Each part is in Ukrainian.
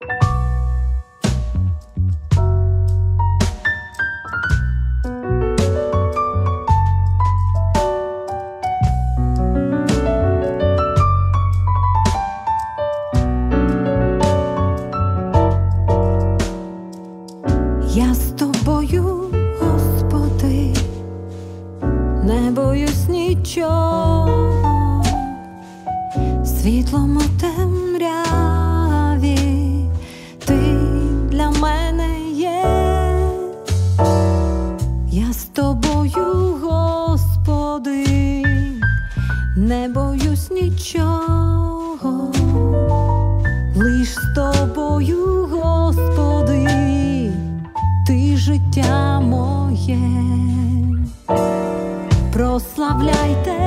Я з тобою, Господи, не боюсь нічого, світлом темно. є, прославляйте.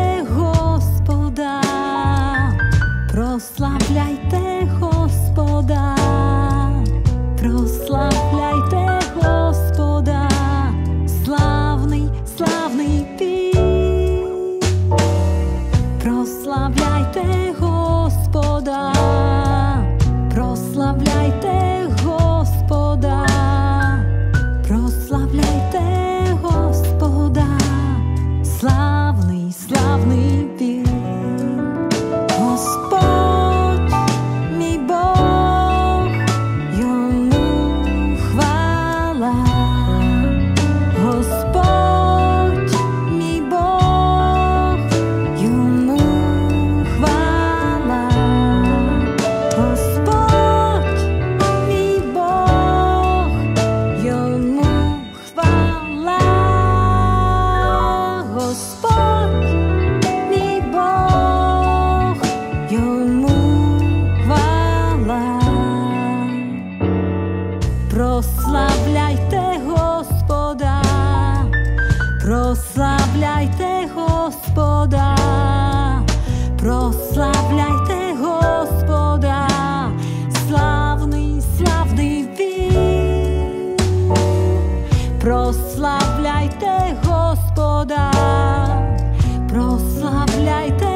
dear. прославляйте Господа, прославляйте Господа, славний, славний він, прославляйте Господа, прославляйте.